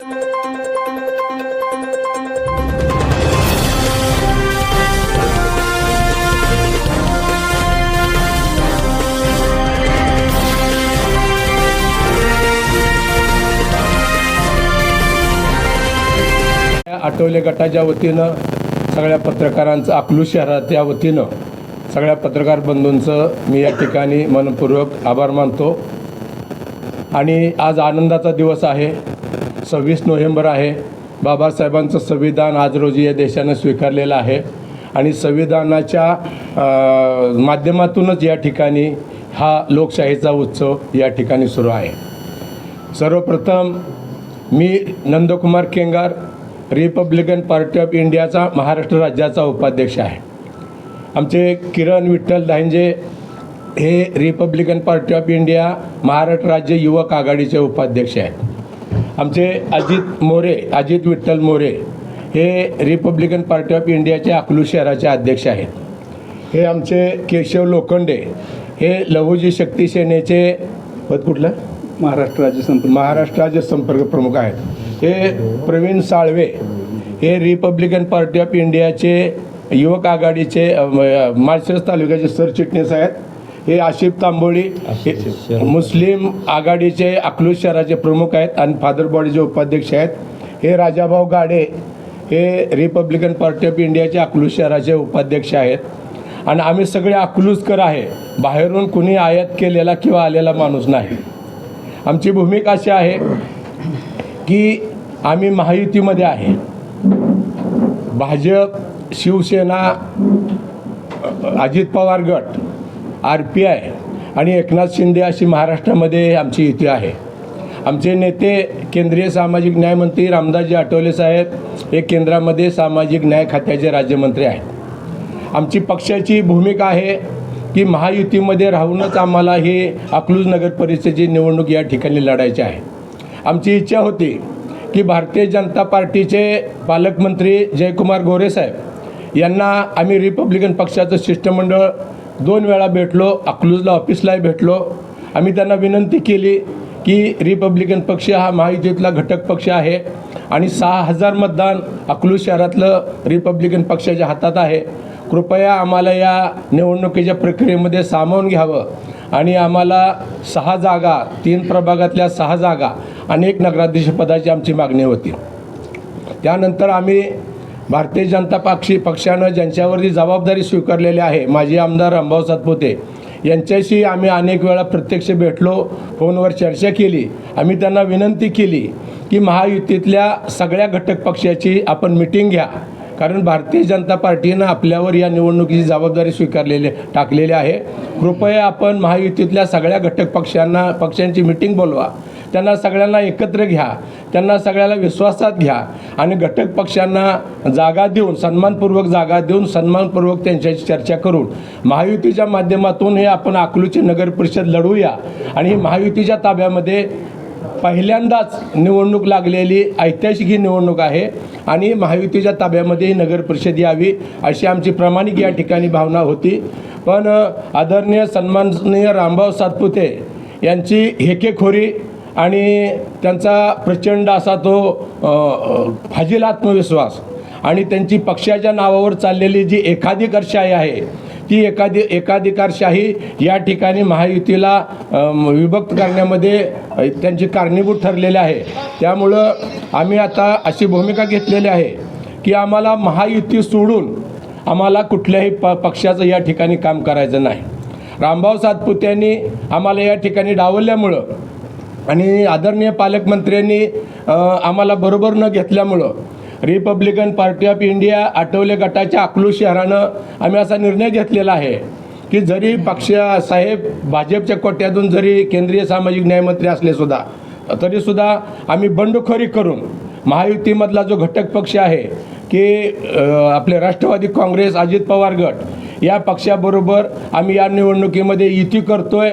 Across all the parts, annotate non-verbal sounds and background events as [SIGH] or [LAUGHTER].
आठवले गटाच्या वतीनं सगळ्या पत्रकारांचं अकलू शहराच्या वतीनं सगळ्या पत्रकार बंधूंचं मी या ठिकाणी मनपूर्वक आभार मानतो. आणि आज आनंदाचा दिवस आहे. सव्वीस नोव्हेंबर आहे. बाबासाहेबांचं संविधान आज रोजी या देशानं स्वीकारलेलं आहे. आणि संविधानाच्या माध्यमातूनच या ठिकाणी हा लोकशाहीचा उत्सव या ठिकाणी सुरू आहे. सर्वप्रथम मी Nandkumar Kengar Republican Party of इंडियाचा महाराष्ट्र राज्याचा उपाध्यक्ष आहे. आमचे किरण विठ्ठल धांजे हे Republican Party of India Maharashtra राज्य युवक आघाडीचे उपाध्यक्ष आहेत. आमचे अजित मोरे अजित विठ्ठल मोरे हे रिपब्लिकन पार्टी ऑफ इंडियाचे अकलूज शहराचे अध्यक्ष आहेत. हे आमचे केशव लोखंडे हे लहुजी शक्ती सेनेचे पद कुठलं? महाराष्ट्र राज्य संपर्क महाराष्ट्र राज्य संपर्क प्रमुख आहेत. हे प्रवीण साळवे हे रिपब्लिकन पार्टी ऑफ इंडियाचे युवक आघाडीचे माळशिरस तालुक्याचे सरचिटणीस आहेत. हे आशिफ तांबोळी हे मुस्लिम आघाडीचे अकलूज शहराचे प्रमुख आहेत आणि फादर बॉडीचे उपाध्यक्ष आहेत. हे राजाभाऊ गाडे हे रिपब्लिकन पार्टी ऑफ इंडियाचे अकलूज शहराचे उपाध्यक्ष आहेत. आणि आम्ही सगळे अकलूजकर आहे. बाहेरून कुणी आयात केलेला किंवा आलेला माणूस नाही. आमची भूमिका अशी आहे की आम्ही महायुतीमध्ये आहे. भाजप शिवसेना अजित पवार गट आर पी आय आणि एकनाथ शिंदे अशी महाराष्ट्रामध्ये आमची युती आहे. आमचे नेते केंद्रीय सामाजिक न्यायमंत्री रामदासजी आठवले साहेब हे केंद्रामध्ये सामाजिक न्याय खात्याचे राज्यमंत्री आहेत. आमची पक्षाची भूमिका आहे की महायुतीमध्ये राहूनच आम्हाला ही अकलूज नगर परिषदेची निवडणूक या ठिकाणी लढायची आहे. आमची इच्छा होती की भारतीय जनता पार्टीचे पालकमंत्री जयकुमार गोरे साहेब यांना आम्ही रिपब्लिकन पक्षाचं शिष्टमंडळ दोन वेळा भेटलो अकलूजला ऑफिसलाही भेटलो. आम्ही त्यांना विनंती केली की रिपब्लिकन पक्ष हा महायुतीतला घटक पक्ष आहे आणि सहा हजार मतदान अकलूज शहरातलं रिपब्लिकन पक्षाच्या हातात आहे. कृपया आम्हाला या निवडणुकीच्या प्रक्रियेमध्ये सामावून घ्यावं आणि आम्हाला सहा जागा तीन प्रभागातल्या सहा जागा आणि एक नगराध्यक्षपदाची आमची मागणी होती. त्यानंतर आम्ही भारतीय जनता पक्षी पक्षानं ज्यांच्यावरती जबाबदारी स्वीकारलेली आहे माजी आमदार रामभाऊ सातपुते यांच्याशी आम्ही अनेक वेळा प्रत्यक्ष भेटलो फोनवर चर्चा केली. आम्ही त्यांना विनंती केली की महायुतीतल्या सगळ्या घटक पक्षाची आपण मिटिंग घ्या. कारण भारतीय जनता पार्टीनं आपल्यावर या निवडणुकीची जबाबदारी स्वीकारलेली टाकलेली आहे. कृपया आपण महायुतीतल्या सगळ्या घटक पक्षांना पक्षांची मिटिंग बोलवा. त्यांना सगळ्यांना एकत्र घ्या. त्यांना सगळ्याला विश्वासात घ्या. आणि घटक पक्षांना जागा देऊन सन्मानपूर्वक जागा देऊन सन्मानपूर्वक त्यांच्याशी चर्चा करून महायुतीच्या माध्यमातून हे आपण अकलूची नगर परिषद लढवूया. आणि ही महायुतीच्या ताब्यामध्ये पहिल्यांदाच निवडणूक लागलेली ऐतिहासिक ही निवडणूक आहे. आणि महायुतीच्या ताब्यामध्ये ही नगर परिषद यावी अशी आमची प्रामाणिक या ठिकाणी भावना होती. पण आदरणीय सन्माननीय रामभाऊ सातपुते यांची हेकेखोरी आणि त्यांचा प्रचंड असा तो फाजील आत्मविश्वास आणि त्यांची पक्षाच्या नावावर चाललेली जी एकाधिकारशाही आहे ती एकाधी एकाधिकारशाही या ठिकाणी महायुतीला विभक्त करण्यामध्ये त्यांची कारणीभूत ठरलेली आहे. त्यामुळं आम्ही आता अशी भूमिका घेतलेली आहे की आम्हाला महायुती सोडून आम्हाला कुठल्याही प पक्षाचं या ठिकाणी काम करायचं नाही. रामभाऊ सातपुत्यांनी आम्हाला या ठिकाणी डावलल्यामुळं आणि आदरणीय पालकमंत्र्यांनी आम्हाला बरोबर न घेतल्यामुळं Republican Party of India Athawale गटाच्या अकलू शहरानं आम्ही असा निर्णय घेतलेला आहे की जरी पक्ष साहेब भाजपच्या कोट्यातून जरी केंद्रीय सामाजिक न्यायमंत्री असले सुद्धा तरीसुद्धा आम्ही बंडखोरी करून महायुतीमधला जो घटक पक्ष आहे की आपले राष्ट्रवादी काँग्रेस अजित पवार गट या पक्षाबरोबर आम्ही या निवडणुकीमध्ये युती करतोय.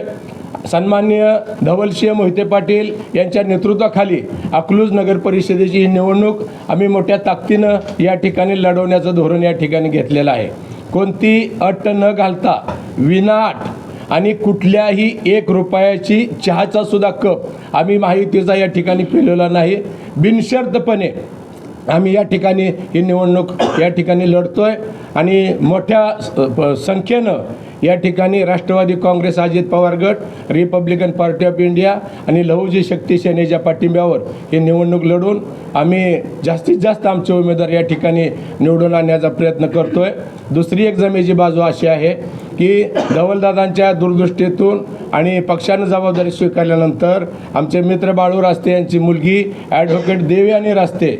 सन्मान्य धवलसिंह मोहिते पाटील यांच्या नेतृत्वाखाली अकलूज नगर परिषदेची ही निवडणूक आम्ही मोठ्या ताकदीनं या ठिकाणी लढवण्याचं धोरण या ठिकाणी घेतलेलं आहे. कोणती अट न घालता विनाट आणि कुठल्याही एक रुपयाची चहाचा सुद्धा कप आम्ही माहितीचा या ठिकाणी पिलेला नाही. बिनशर्तपणे आम्ही या ठिकाणी ही निवडणूक या ठिकाणी लढतो आहे आणि मोठ्या प- संख्येनं या ठिकाणी राष्ट्रवादी काँग्रेस अजित पवार गट रिपब्लिकन पार्टी ऑफ इंडिया आणि लहुजी शक्ती सेनेच्या पाठिंब्यावर ही निवडणूक लढून आम्ही जास्तीत जास्त आमचे उमेदवार या ठिकाणी निवडून आणण्याचा प्रयत्न करतो आहे दुसरी एक जमेची बाजू अशी आहे की धवलदादांच्या दूरदृष्टीतून आणि पक्षानं जबाबदारी स्वीकारल्यानंतर आमचे मित्र बाळू रास्ते यांची मुलगी ॲडव्होकेट देवयानी रास्ते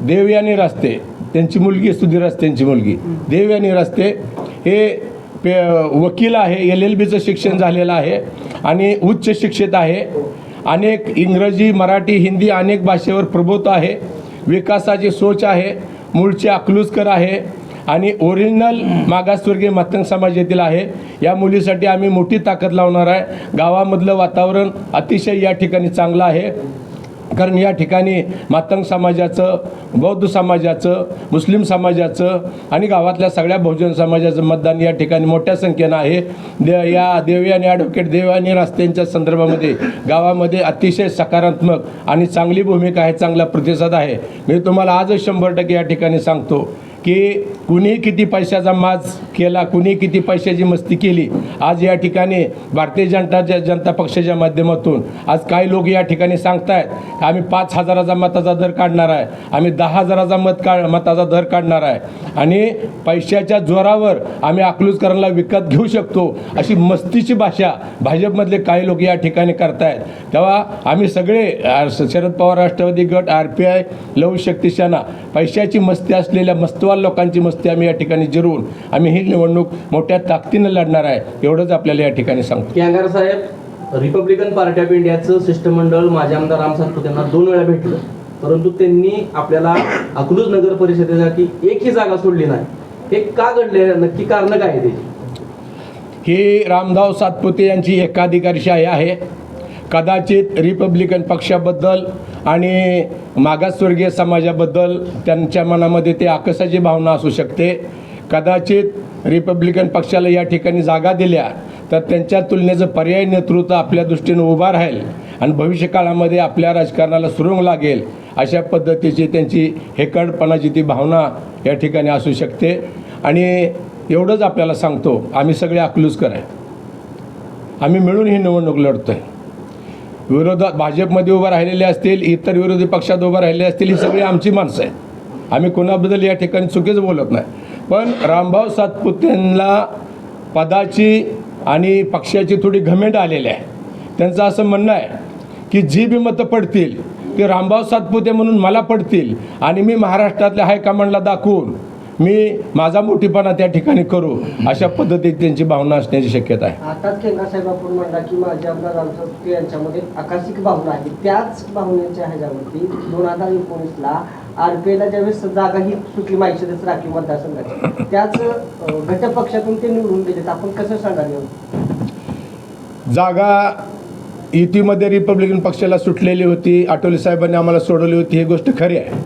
देवयानी रस्ते त्यांची मुलगी सुधीर रस्त्यांची मुलगी. देवयानी रस्ते हे पे वकील आहे एल एल बीचं शिक्षण झालेलं आहे आणि उच्च शिक्षित आहे. अनेक इंग्रजी मराठी हिंदी अनेक भाषेवर प्रभुत्व आहे. विकासाची सोच आहे. मूळचे अकलूजकर आहे. आणि ओरिजिनल मागासवर्गीय मातंग समाजातील आहे. या मुलीसाठी आम्ही मोठी ताकद लावणार आहे. गावामधलं वातावरण अतिशय या ठिकाणी चांगलं आहे. कारण या ठिकाणी मातंग समाजाचं बौद्ध समाजाचं मुस्लिम समाजाचं आणि गावातल्या सगळ्या बहुजन समाजाचं मतदान या ठिकाणी मोठ्या संख्येनं आहे. दे या देवी आणि ॲडव्होकेट देव आणि रस्त्यांच्या संदर्भामध्ये गावामध्ये अतिशय सकारात्मक आणि चांगली भूमिका आहे चांगला प्रतिसाद आहे. मी तुम्हाला आजच शंभर टक्के या ठिकाणी सांगतो. की कुणी किती पैशाचा माज केला कुणी किती पैशाची मस्ती केली आज या ठिकाणी भारतीय जनता जनता पक्षाच्या माध्यमातून आज काही लोक या ठिकाणी सांगतायत आम्ही पाच हजाराचा मताचा दर काढणार आहे आम्ही दहा हजाराचा मत का मताचा दर काढणार आहे. आणि पैशाच्या जोरावर आम्ही अकलूजकरांना विकत घेऊ शकतो अशी मस्तीची भाषा भाजपमधले काही लोक या ठिकाणी करतायत. तेव्हा आम्ही सगळे शरद पवार राष्ट्रवादी गट आर पी आय लव शक्तिशाना पैशाची मस्ती असलेल्या मस्तवाल लोकांची मस्ती आम्ही या ठिकाणी जिरवून आम्ही ही निवडणूक मोठ्या ताकदीनं लढणार आहे एवढंच आपल्याला या ठिकाणी सांगतो. कॅंगार साहेब रिपब्लिकन पार्टी ऑफ इंडियाचं शिष्टमंडळ माझे आमदार राम सातपुते यांना दोन वेळा भेटलं. परंतु त्यांनी आपल्याला अकलूज नगर परिषदेसाठी एकही जागा सोडली नाही. हे का घडले नक्की कारण काय आहे त्याची? ही रामदाव सातपुते यांची एकाधिकारशाही आहे. कदाचित रिपब्लिकन पक्षाबद्दल आणि मागासवर्गीय समाजाबद्दल त्यांच्या मनामध्ये ते आकसाची भावना असू शकते. कदाचित रिपब्लिकन पक्षाला या ठिकाणी जागा दिल्या तर त्यांच्या तुलनेचं पर्यायी नेतृत्व आपल्या दृष्टीनं उभा राहील आणि भविष्यकाळामध्ये आपल्या राजकारणाला सुरुंग लागेल अशा पद्धतीची त्यांची हेकडपणाची ती भावना या ठिकाणी असू शकते. आणि एवढंच आपल्याला सांगतो आम्ही सगळे अकलूजकर आहे आम्ही मिळून ही निवडणूक लढतो आहे विरोधात भाजपमध्ये उभं राहिलेले असतील इतर विरोधी पक्षात उभं राहिलेले असतील ही सगळी आमची माणसं आहेत. आम्ही कोणाबद्दल या ठिकाणी चुकीचं बोलत नाही. पण रामभाऊ सातपुतेंना पदाची आणि पक्षाची थोडी घमेंट आलेली आहे. त्यांचं असं म्हणणं आहे की जी बी मतं पडतील ते रामभाऊ सातपुते म्हणून मला पडतील आणि मी महाराष्ट्रातल्या हायकमांडला दाखवून मी माझा मोठीपणा त्या ठिकाणी करू अशा पद्धतीत त्यांची भावना असण्याची शक्यता आहे. आताच साहेब आपण म्हणला की माझ्या आमदार आमचं यांच्यामध्ये आकाशिक भावना आहे. त्याच भावनेच्या ह्याच्यावरती दोन हजार एकोणीसला आरपीआयला ज्यावेळेस जागा ही सुटली माहिती राखीव मतदारसंघाची. त्याच घटक पक्षातून ते निवडून गेलेत आपण कसं सांगाल जागा युतीमध्ये रिपब्लिकन पक्षाला सुटलेली होती आठवले साहेबांनी आम्हाला सोडवली होती ही गोष्ट खरी आहे.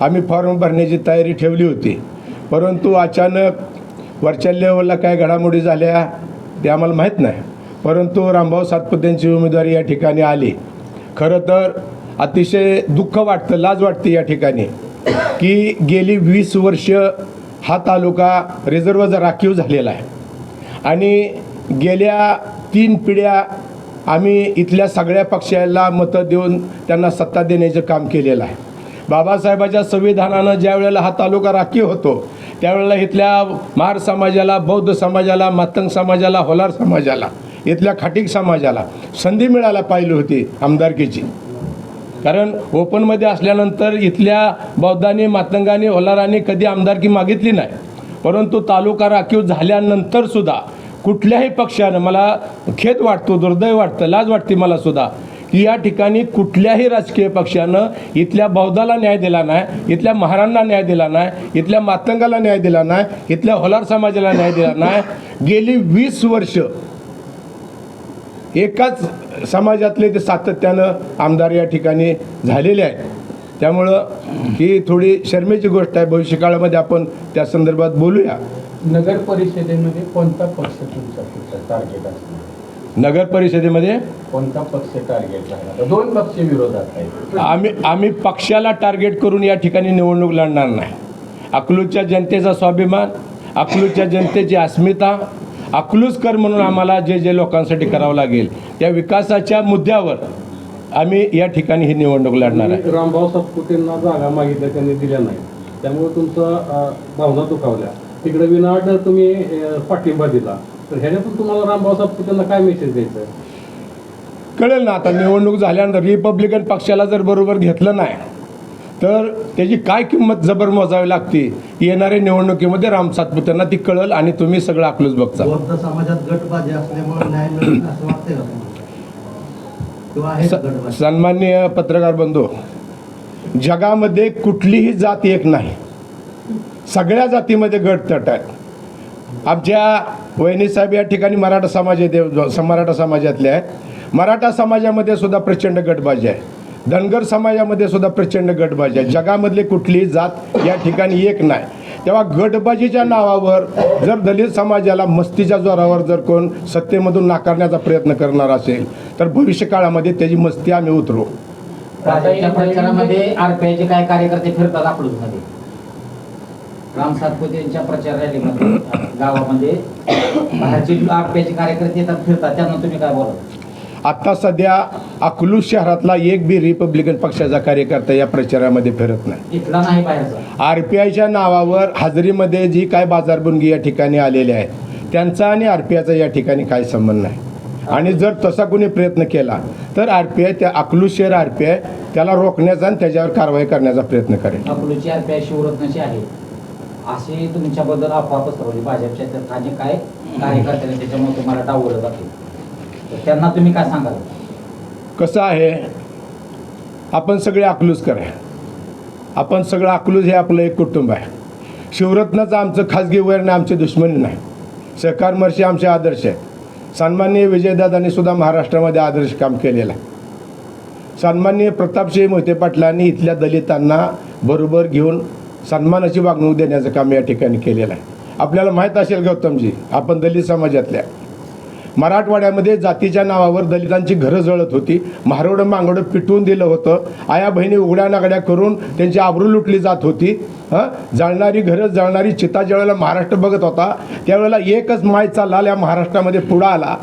आम्ही फॉर्म भरण्याची तयारी ठेवली होती. परंतु अचानक वरच्या लेवलला काय घडामोडी झाल्या ते आम्हाला माहीत नाही. परंतु रामभाऊ सातपुतेंची उमेदवारी या ठिकाणी आली. खरं तर अतिशय दुःख वाटतं लाज वाटते या ठिकाणी की गेली वीस वर्ष हा तालुका रिझर्व राखीव झालेला आहे. आणि गेल्या तीन पिढ्या आम्ही इथल्या सगळ्या पक्षाला मतं देऊन त्यांना सत्ता देण्याचं काम केलेलं आहे. बाबासाहेबाच्या संविधानानं ज्या वेळेला हा तालुका राखीव होतो त्यावेळेला इथल्या महार समाजाला बौद्ध समाजाला मातंग समाजाला होलार समाजाला इथल्या खाटीक समाजाला संधी मिळायला पाहिली होती आमदारकीची. कारण ओपनमध्ये असल्यानंतर इथल्या बौद्धांनी मातंगांनी होलारांनी कधी आमदारकी मागितली नाही. परंतु तालुका राखीव झाल्यानंतरसुद्धा कुठल्याही पक्षानं मला खेद वाटतो दुर्दैव वाटतं लाज वाटते मला सुद्धा की या ठिकाणी कुठल्याही राजकीय पक्षानं इथल्या बौद्धाला न्याय दिला नाही इथल्या महारांना न्याय दिला नाही इथल्या मातंगाला न्याय दिला नाही इथल्या होलार समाजाला न्याय दिला नाही. गेली वीस वर्ष एकाच समाजातले ते सातत्यानं आमदार या ठिकाणी झालेले आहेत. त्यामुळं ही थोडी शर्मेची गोष्ट आहे. भविष्यकाळामध्ये आपण त्या संदर्भात बोलूया. नगर परिषदेमध्ये कोणता पक्ष तुमचा टार्गेट असतो नगर परिषदेमध्ये? कोणता पक्ष टार्गेट राहणार? दोन पक्ष विरोधात आहेत. आम्ही आम्ही पक्षाला टार्गेट करून या ठिकाणी निवडणूक लढणार नाही. अकलूजच्या जनतेचा स्वाभिमान अकलूजच्या जनतेची अस्मिता अकलूजकर म्हणून आम्हाला जे जे लोकांसाठी करावं लागेल त्या विकासाच्या मुद्द्यावर आम्ही या ठिकाणी ही निवडणूक लढणार आहे. रामभाऊ सातपुतेंना जागा मागितल्या त्यांनी दिल्या नाही त्यामुळे तुमचं भावना दुखावल्या. तिकडे विनाट तुम्ही पाठिंबा दिला. तर ह्याच्यातून तुम्हाला रामभाऊ सातपुतेंना काय मेसेज द्यायचा? आहे कळेल ना आता निवडणूक झाल्यानंतर रिपब्लिकन पक्षाला जर बरोबर घेतलं नाही तर त्याची काय किंमत जबर मोजावी लागते? येणाऱ्या निवडणुकीमध्ये राम सातपुत्यांना ती कळल आणि तुम्ही सगळं अकलूच बघता. बौद्ध समाजात गटबाजी असल्यामुळे न्याय मिळेल असं वाटतंय का तुम्हाला? किंवा आहे का गटबाजी? सन्माननीय पत्रकार बंधू जगामध्ये कुठलीही जात एक नाही. सगळ्या जातीमध्ये गट तट आहेत. आमच्या वहिनीसाहेब या ठिकाणी मराठा समाज येते मराठा समाजातले आहेत. मराठा समाजामध्ये सुद्धा प्रचंड गटबाजी आहे. धनगर समाजामध्ये सुद्धा प्रचंड गटबाजी आहे. जगामधली कुठलीही जात या ठिकाणी एक नाही. तेव्हा गटबाजीच्या नावावर जर दलित समाजाला मस्तीच्या जोरावर जर कोण सत्तेमधून नाकारण्याचा प्रयत्न करणार असेल तर भविष्य काळामध्ये त्याची मस्ती आम्ही उतरू प्रचारामध्ये आरपीआयचे काय कार्यकर्ते फिरतात राम सातपुते यांच्या प्रचार रॅलीमध्ये गावामध्ये बाहेरचे आरपीआयचे कार्यकर्ते येतात फिरतात. त्यांना तुम्ही काय बोला आत्ता सध्या अकलूज शहरातला एक बी रिपब्लिकन पक्षाचा कार्यकर्ता या प्रचारामध्ये फिरत नाही. इथला नाही बाहेरचा. आर पी आयच्या नावावर हाजरीमध्ये जी काय बाजारबुंगी या ठिकाणी आलेल्या आहेत त्यांचा आणि आर पी आयचा या ठिकाणी काही संबंध नाही. आणि जर तसा कोणी प्रयत्न केला तर आर पी आय त्या अकलूज शहर आर पी आय त्याला रोखण्याचा आणि त्याच्यावर कारवाई करण्याचा प्रयत्न करेल. अकलूजची आरपीआय शिवरत्नाची आहे. अशी तुमच्याबद्दल अफवा पसरवली भाजपच्या तर आणि काय कार्यकर्त्यांनी त्याच्यामुळे तुम्हाला डावलं जाते तर त्यांना तुम्ही काय सांगाल? कसं आहे आपण सगळे अकलूजकर आहे आपण सगळं अकलूज हे आपलं एक कुटुंब आहे. शिवरत्नाचं आमचं खाजगी वैरण आमचे दुश्मनी नाही. सहकार महर्षी आमचे आदर्श आहेत. सन्माननीय विजयदादांनी सुद्धा महाराष्ट्रामध्ये आदर्श काम केलेलं आहे. सन्माननीय प्रतापसिंह मोहिते पाटलांनी इथल्या दलितांना बरोबर घेऊन सन्मानाची वागणूक देण्याचं काम या ठिकाणी केलेलं आहे. आपल्याला माहीत असेल गौतमजी आपण दलित समाजातल्या. मराठवाड्यामध्ये जातीच्या नावावर दलितांची घरं जळत होती. म्हारोडं मांगडं पिटवून दिलं होतं. आया बहिणी उघड्या नागड्या करून त्यांची आबरू लुटली जात होती. हं? जळणारी घरं जळणारी चिता ज्यावेळेला महाराष्ट्र बघत होता त्यावेळेला एकच मायचा लाल या महाराष्ट्रामध्ये पुढं आला.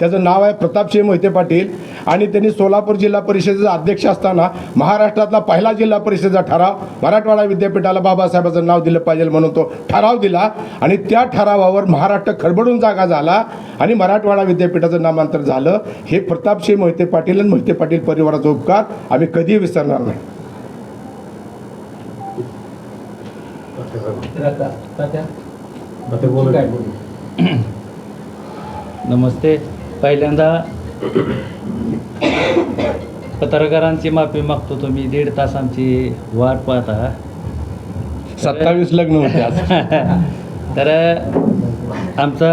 त्याचं नाव आहे प्रतापसिंह मोहिते पाटील. आणि त्यांनी सोलापूर जिल्हा परिषदेचा अध्यक्ष असताना महाराष्ट्रातला पहिला जिल्हा परिषदेचा ठराव मराठवाडा विद्यापीठाला बाबासाहेबाचं नाव दिलं पाहिजे म्हणून तो ठराव दिला. आणि त्या ठरावावर महाराष्ट्र खडबडून जागा झाला आणि मराठवाडा विद्यापीठाचं नामांतर झालं. हे प्रतापसिंह मोहिते पाटील आणि मोहिते पाटील परिवाराचा उपकार आम्ही कधीही विसरणार नाही. नमस्ते. पहिल्यांदा पत्रकारांची माफी मागतो तुम्ही. दीड तास आमची वाट पाहता. सत्तावीस लग्न होते आज. [LAUGHS] तर आमचा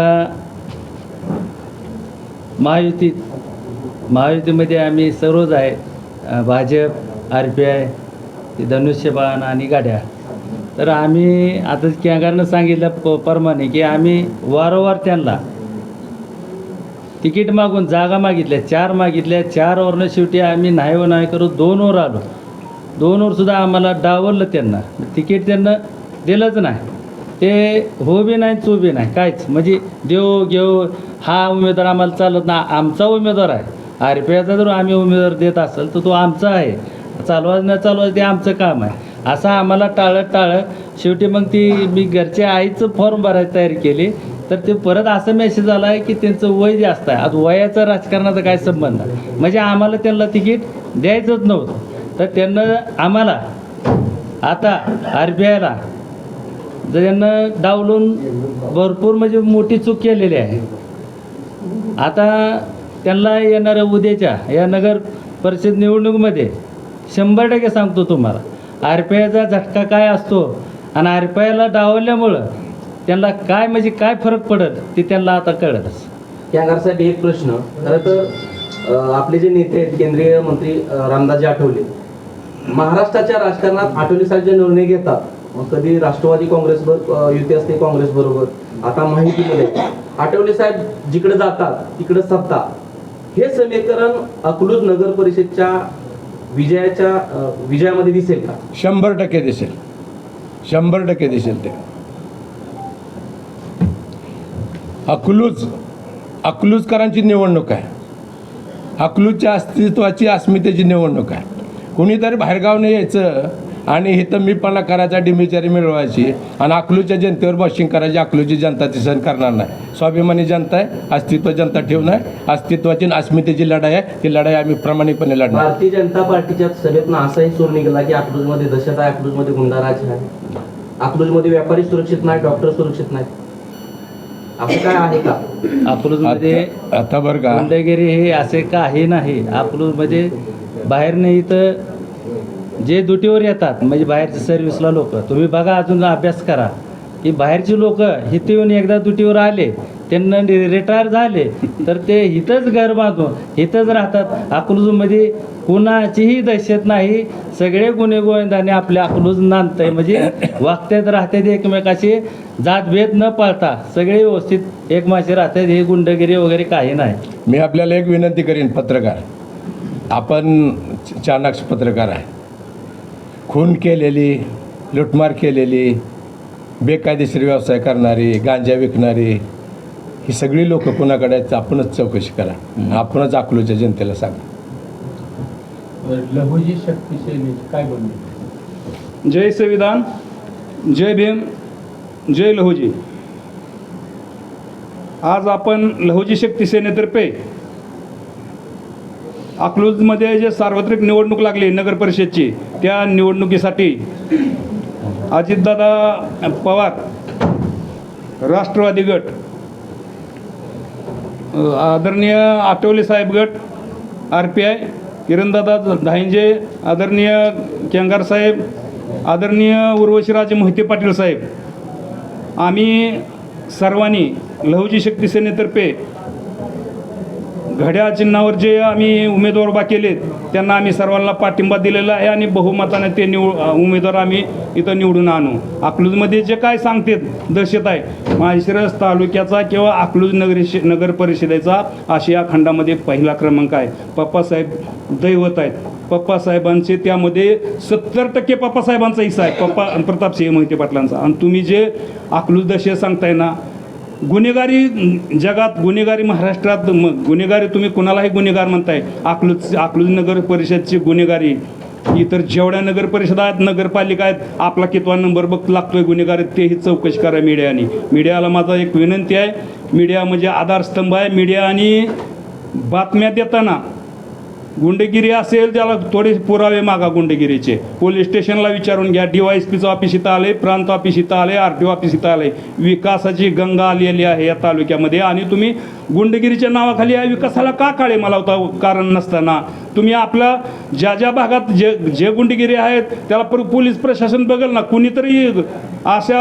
महायुतीत महायुतीमध्ये आम्ही सर्वच आहे. भाजप आर पी आय धनुष्यबाण आणि गाड्या. तर आम्ही आता कॅंगारनं सांगितलं प प्रमाणे की आम्ही वारंवार त्यांना तिकीट मागून जागा मागितल्या चार मागितल्या चार ओरनं शेवटी आम्ही नाही व नाही करू दोन ओर आलो. दोन ओरसुद्धा आम्हाला डावललं त्यांना. तिकीट त्यांना दिलंच नाही. ते हो बी नाही चो बी नाही काहीच. म्हणजे देव घेऊ हा उमेदवार आम्हाला चालत ना आमचा उमेदवार आहे. आर पी आयचा जर आम्ही उमेदवार देत असेल तर तो आमचा आहे. चालवायचं न चालवायचं ते आमचं काम आहे. असं आम्हाला टाळत टाळत शेवटी मग ती मी घरच्या आईचं फॉर्म भरायची तयारी केली. तर ते परत असं मेसेज आला आहे की त्यांचं वय जास्त आहे. आता वयाचा राजकारणाचा काय संबंध आहे? म्हणजे आम्हाला त्यांना तिकीट द्यायचंच नव्हतं. तर त्यांना आम्हाला आता आर बी आयला जर यांना डावलून भरपूर म्हणजे मोठी चूक केलेली आहे. आता त्यांना येणाऱ्या उद्याच्या या नगर परिषद निवडणुकीमध्ये शंभर टक्के सांगतो तुम्हाला आर पी आयचा झटका काय असतो? आणि आर पी आयला डावल्यामुळं त्यांना काय म्हणजे काय फरक पडत ते त्यांना आता कळतच. कॅंगारसाठी एक प्रश्न. खरं तर अं, आपले जे नेते आहेत केंद्रीय मंत्री अं, रामदासजी आठवले. महाराष्ट्राच्या राजकारणात आठवले साहेब जे निर्णय घेतात. मग कधी राष्ट्रवादी काँग्रेस बर युती असते काँग्रेस बरोबर. आता माहितीमध्ये आठवले साहेब जिकडे जातात तिकडे सत्ता. हे समीकरण अकलूज नगर परिषदच्या विजयाच्या अ, विजयामध्ये दिसेल का? शंभर टक्के दिसेल. शंभर टक्के दिसेल ते. अकलूज अकलूजकरांची निवडणूक आहे. अकलूजच्या अस्तित्वाची अस्मितेची निवडणूक आहे. कुणीतरी बाहेरगावने यायचं आणि इथं मी पण करायचा डिमिचारी मिळवायची आणि अकलूजच्या जनतेवर बॉशिंग करायची. अकलूजची जनता ती सहन करणार नाही. स्वाभिमानी जनता आहे अस्तित्व जनता ठेवून आहे. अस्तित्वाची आणि अस्मितेची लढाई आहे. ती लढाई आम्ही प्रामाणिकपणे लढणार. भारतीय जनता पार्टीच्या सभेतून असाही सूर निघाला की अकलूजमध्ये दहशत आहे अकलूजमध्ये गुंडाराज आहे. अकलूजमध्ये व्यापारी सुरक्षित नाही डॉक्टर सुरक्षित नाही. असं काय आहे का? अकलूजमध्ये आता आता बरं का. गुंडगिरी हे असे काही नाही. अकलूजमध्ये बाहेर नाही तर जे ड्युटीवर येतात म्हणजे बाहेरच्या सर्व्हिसला लोक. तुम्ही बघा अजून अभ्यास करा. की बाहेरची लोक इथे येऊन एकदा ड्युटीवर आले त्यांना रिटायर झाले तर ते इथंच घर बांधून इथंच राहतात. अकलूजमध्ये कुणाचीही दहशत नाही. सगळे गुन्हे गोविंदाने आपले अकलूज नांदतंय. म्हणजे वागत्यात राहतात एकमेकाशी जातभेद न पाळता सगळे व्यवस्थित एकमाशी राहतात हे गुंडगिरी वगैरे काही नाही. मी आपल्याला एक विनंती करीन पत्रकार. आपण च- चाणाक्ष पत्रकार आहे. खून केलेली लुटमार केलेली बेकायदेशीर व्यवसाय करणारी गांजा विकणारी ही सगळी लोक कुणाकडे आहेत आपणच चौकशी करा. आपणच अकलूच्या जनतेला सांगा. लघुजी शक्ती सेनेची काय बनली जय संविधान जय भीम जय लहुजी. आज आपण लहुजी शक्ती सेनेतर्फे अकलूजमध्ये जे सार्वत्रिक निवडणूक लागली नगर परिषदची त्या निवडणुकीसाठी अजितदादा पवार राष्ट्रवादी गट आदरणीय आठवले साहेब गट आर पी आय किरणदादा धाईंजे आदरणीय केंगार साहेब आदरणीय उर्वशीराजे मोहिते पाटील साहेब आम्ही सर्वांनी लहुजी शक्ती सेनेतर्फे घड्याळ चिन्हावर जे आम्ही उमेदवार उभा केलेत त्यांना आम्ही सर्वांना पाठिंबा दिलेला आहे आणि बहुमताने ते निव उमेदवार आम्ही इथं निवडून आणू. अकलूजमध्ये जे काय सांगतात दहशत आहे. माळशिरस तालुक्याचा किंवा अकलूज नगरी नगर परिषदेचा आशिया खंडामध्ये पहिला क्रमांक आहे. पप्पासाहेब दैवत आहेत. पप्पासाहेबांचे त्यामध्ये सत्तर टक्के पप्पासाहेबांचा हिस्सा आहे. पप्पा प्रतापसिंह मोहिते पाटलांचा. आणि तुम्ही जे अकलूज दशे सांगताय ना गुन्हेगारी जगात गुन्हेगारी महाराष्ट्रात मग गुन्हेगारी तुम्ही कुणालाही गुन्हेगार म्हणताय? अकलूज अकलूज नगर परिषदची गुन्हेगारी इतर जेवढ्या नगर परिषद आहेत नगरपालिका आहेत आपला कितवा नंबर बघ लागतोय गुन्हेगारी तेही चौकशी करा मीडियाने. मीडियाला माझा एक विनंती आहे मीडिया म्हणजे आधारस्तंभ आहे. मीडिया आणि बातम्या देताना गुंडगिरी असेल त्याला थोडे पुरावे मागा गुंडगिरीचे. पोलीस स्टेशनला विचारून घ्या डी वाय एस पीचं ऑफिस इथं आले प्रांत ऑफिस इथं आले आर टी ऑफिस इथं आले विकासाची गंगा आलेली आहे या तालुक्यामध्ये आणि तुम्ही गुंडगिरीच्या नावाखाली या विकासाला का काळे मला होता कारण नसताना? तुम्ही आपला ज्या ज्या भागात जे जे गुंडगिरी आहेत त्याला पर पोलीस प्रशासन बघेल ना. कुणीतरी अशा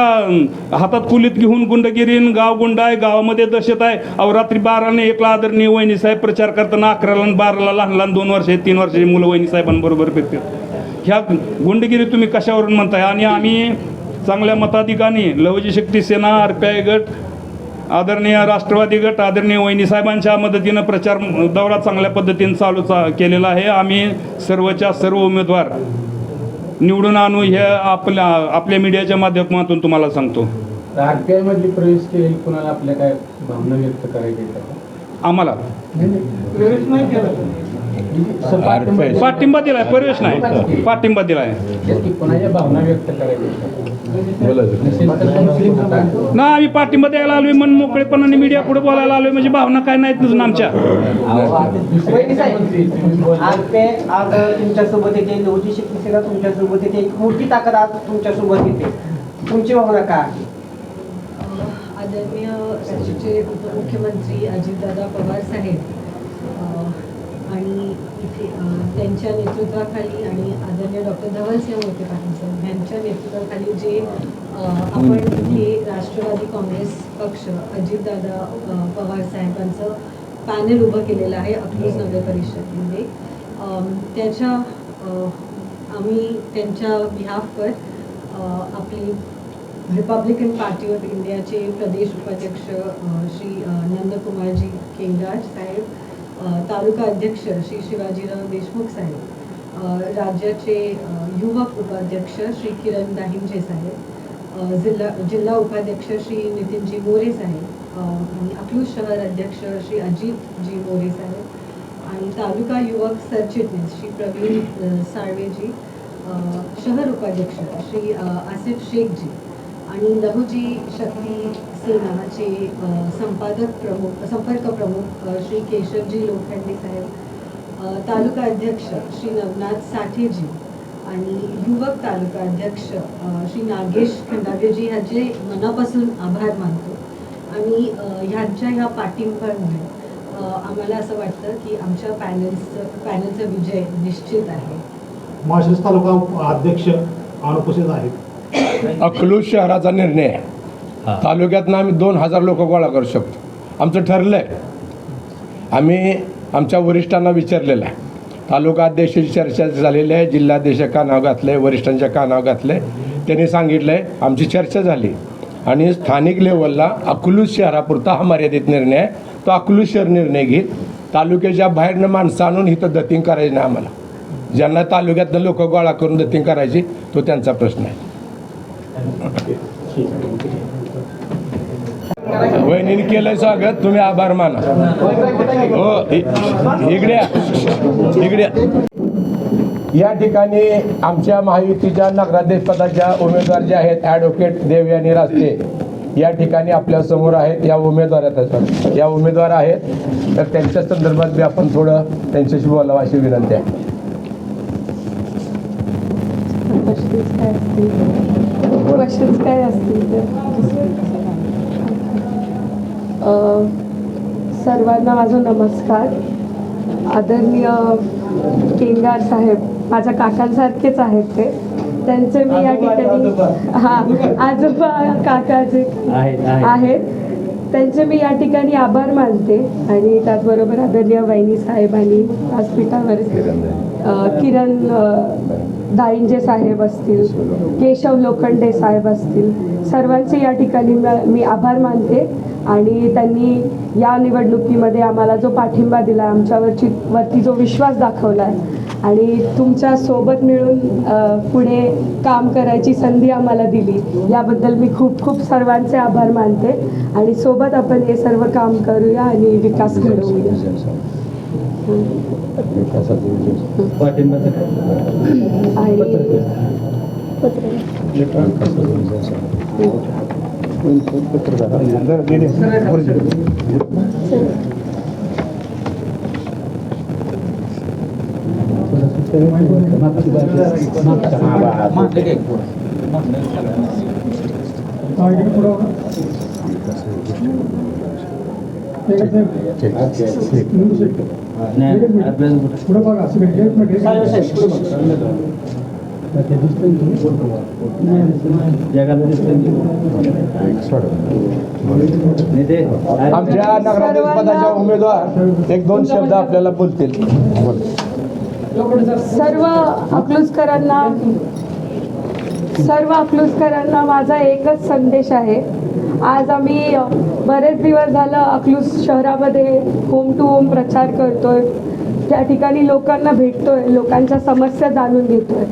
हातात कुलीत घेऊन गुंडगिरीन गाव गुंड आहे गावामध्ये दहशत आहे. अहो रात्री बाराने एकला आदरणीय वहिनी साहेब प्रचार करताना अकराला आणि बाराला लहान लहान दोन वर्ष तीन वर्षाची मुलं वहिनी साहेबांबरोबर फिरतात ह्या गुंडगिरी तुम्ही कशावरून म्हणताय? आणि आम्ही चांगल्या मताधिकाने Lavji Shakti Sena R P I गट आदरणीय राष्ट्रवादी गट आदरणीय वहिनी साहेबांच्या मदतीनं प्रचार दौरा चांगल्या पद्धतीने चालू चा केलेला आहे. आम्ही सर्वच्या सर्व उमेदवार निवडून आणू हे आपल्या आपल्या मीडियाच्या माध्यमातून तुम्हाला सांगतो. प्रवेश केलेली कुणाला आपल्या काय भावना व्यक्त करायच्या आहेत का? आम्हाला प्रवेश नाही केला. पाठिंबा- दिलाय प्रवेश नाही. पाठिंबा दिलाय. ना आम्ही पाठिंबा द्यायला आलोय मन मोकळेपणाने मीडिया पुढे बोलायला आलोय म्हणजे भावना काय नाहीत आमच्या. आज ते आज तुमच्यासोबत येते लवजी शक्ती सेना तुमच्यासोबत येते एक मोठी ताकद आज तुमच्यासोबत येते. तुमची भावना काय आदरणीय राज्याचे उपमुख्यमंत्री अजितदादा पवार साहेब आणि इथे त्यांच्या नेतृत्वाखाली आणि आदरणीय डॉक्टर धवलसिंह मोहिते पाटील साहेब यांच्या नेतृत्वाखाली जे आपण इथे राष्ट्रवादी काँग्रेस पक्ष अजितदादा पवार साहेबांचं पॅनल उभं केलेलं आहे अकलूज नगर परिषदेमध्ये. त्याच्या आम्ही त्यांच्या बिहाफवर आपले रिपब्लिकन पार्टी ऑफ इंडियाचे प्रदेश उपाध्यक्ष श्री नंदकुमारजी केंगार साहेब तालुका अध्यक्ष श्री शिवाजीराव देशमुख साहेब राज्याचे युवक उपाध्यक्ष श्री किरण दाहिंजे साहेब जिल्हा जिल्हा उपाध्यक्ष श्री नितीनजी मोरे साहेब आणि अकलूज शहर अध्यक्ष श्री अजितजी मोरे साहेब आणि तालुका युवक सरचिटणीस श्री प्रवीण साळवेजी शहर उपाध्यक्ष श्री आसिफ शेखजी आणि लहुजी शक्ती सेनाचे अ, संपादक प्रमुख संपर्क प्रमुख श्री केशवजी लोखंडे साहेब तालुका अध्यक्ष श्री नवनाथ साठेजी आणि युवक तालुका अध्यक्ष श्री नागेश खंडागेजी ह्याचे मनापासून आभार मानतो. आणि ह्यांच्या ह्या पाठिंब्यामुळे अ, आम्हाला असं वाटतं की आमच्या पॅनल्सचं पॅनलचा विजय निश्चित आहे. माळशिरस तालुका अध्यक्ष अनुपस्थित आहेत. अकलूज शहराचा निर्णय आहे. तालुक्यातनं आम्ही दोन हजार लोक गोळा करू शकतो. आमचं ठरलं आहे आम्ही आमच्या वरिष्ठांना विचारलेलं आहे. तालुका अध्यक्षाची चर्चा झालेली आहे जिल्हाध्यक्ष कानाव घातलं आहे वरिष्ठांच्या कानाव घातलं आहे त्यांनी सांगितलं आहे आमची चर्चा झाली. आणि स्थानिक लेवलला अकलूज शहरापुरता हा मर्यादित निर्णय आहे तो अकलूज शहर निर्णय घेत तालुक्याच्या बाहेरनं माणसं आणून इथं दत्तिंग करायची नाही आम्हाला. ज्यांना तालुक्यातनं लोक गोळा करून दत्तिंग करायची तो त्यांचा प्रश्न आहे. वहिनीने केलंय स्वागत तुम्ही आभार माना. हो इ- इकडे या. ठिकाणी आमच्या महायुतीच्या नगराध्यक्षपदाच्या उमेदवार जे आहेत ॲडव्होकेट देवयानी रास्ते या ठिकाणी आपल्यासमोर आहेत या उमेदवार आहेत या उमेदवार आहेत. तर त्यांच्या संदर्भात बी आपण थोडं त्यांच्याशी बोलावं अशी विनंती आहे. काय असतील? सर्वांना माझा नमस्कार. आदरणीय केंगार साहेब माझ्या काकांसारखेच आहेत ते. त्यांचे मी या ठिकाणी हा आजोबा काका जे आहेत त्यांचे मी या ठिकाणी आभार मानते. आणि त्याचबरोबर आदरणीय वैनी साहेब आणि व्यासपीठावर किरण दाईंजे साहेब असतील केशव लोखंडे साहेब असतील सर्वांचे या ठिकाणी मी आभार मानते आणि त्यांनी या निवडणुकीमध्ये आम्हाला जो पाठिंबा दिला आमच्यावरची वरती जो विश्वास दाखवला आहे आणि तुमच्यासोबत मिळून पुढे काम करायची संधी आम्हाला दिली याबद्दल मी खूप खूप सर्वांचे आभार मानते आणि सोबत आपण हे सर्व काम करूया आणि विकास घडवूया. पाठिंबाचं काय आणि पत्र नाही आपल्याला जगाला नाही? ते? आमच्या नगराध्यक्षपदाच्या उमेदवार एक दोन शब्द आपल्याला बोलतील. सर्व अकलूजकरांना सर्व अकलूजकरांना माझा एकच संदेश आहे. आज आम्ही बरेच दिवस झालं अकलूज शहरामध्ये होम टू होम प्रचार करतोय. त्या ठिकाणी लोकांना भेटतोय लोकांच्या समस्या जाणून घेतोय.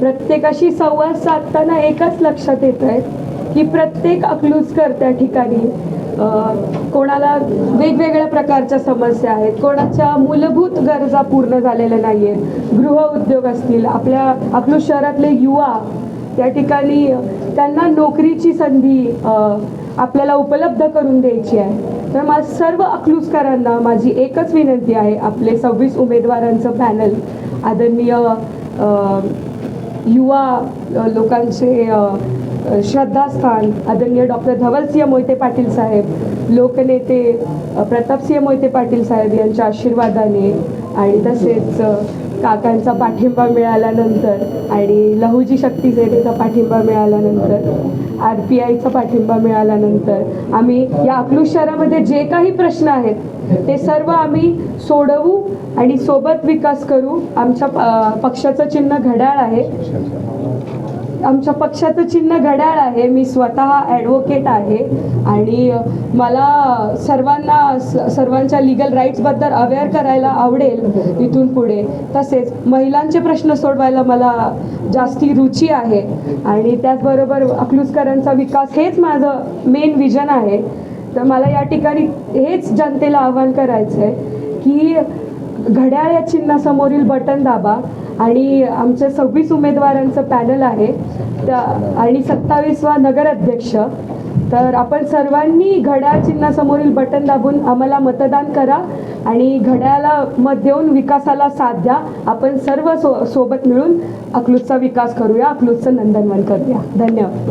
प्रत्येकाशी संवाद साधताना एकच लक्षात येत आहे की प्रत्येक अकलूजकर त्या ठिकाणी कोणाला वेगवेगळ्या प्रकारच्या समस्या आहेत कोणाच्या मूलभूत गरजा पूर्ण झालेल्या नाही आहेत गृह उद्योग असतील आपल्या अकलूज शहरातले युवा त्या ठिकाणी त्यांना नोकरीची संधी आपल्याला उपलब्ध करून द्यायची आहे. तर मा सर्व अकलूजकरांना माझी एकच विनंती आहे आपले सव्वीस उमेदवारांचं पॅनल आदरणीय युवा लोकांचे श्रद्धास्थान आदरणीय डॉक्टर धवलसिंह मोहिते पाटील साहेब लोकनेते प्रतापसिंह मोहिते पाटील साहेब यांच्या आशीर्वादाने आणि तसेच काकांचा पाठिंबा मिळाल्यानंतर आणि लहुजी शक्ती सेनेचा पाठिंबा मिळाल्यानंतर आर पी आयचा पाठिंबा मिळाल्यानंतर आम्ही या अकलूज शहरामध्ये जे काही प्रश्न आहेत ते सर्व आम्ही सोडवू आणि सोबत विकास करू. आमच्या पक्षाचं चिन्ह घड्याळ आहे. आमच्या पक्षाचं चिन्ह घड्याळ आहे. मी स्वतः ॲडव्होकेट आहे. आणि मला सर्वांना स- सर्वांच्या लिगल राईट्सबद्दल अवेअर करायला आवडेल इथून पुढे. तसेच महिलांचे प्रश्न सोडवायला मला जास्ती रुची आहे. आणि त्याचबरोबर अकलूजकरांचा विकास हेच माझं मेन विजन आहे. तर मला या ठिकाणी हेच जनतेला आव्हान करायचं आहे की घड्याळ या चिन्हासमोरील बटन दाबा. आणि आमच्या सव्वीस उमेदवारांचं पॅनल आहे. त्या आणि सत्तावीसवा नगराध्यक्ष. तर आपण सर्वांनी घड्याळ चिन्हासमोरील बटन दाबून आम्हाला मतदान करा. आणि घड्याळाला मत देऊन विकासाला साथ द्या. आपण सर्व सो सोबत मिळून अकलूजचा विकास करूया अकलूजचं नंदनवन करूया. धन्यवाद.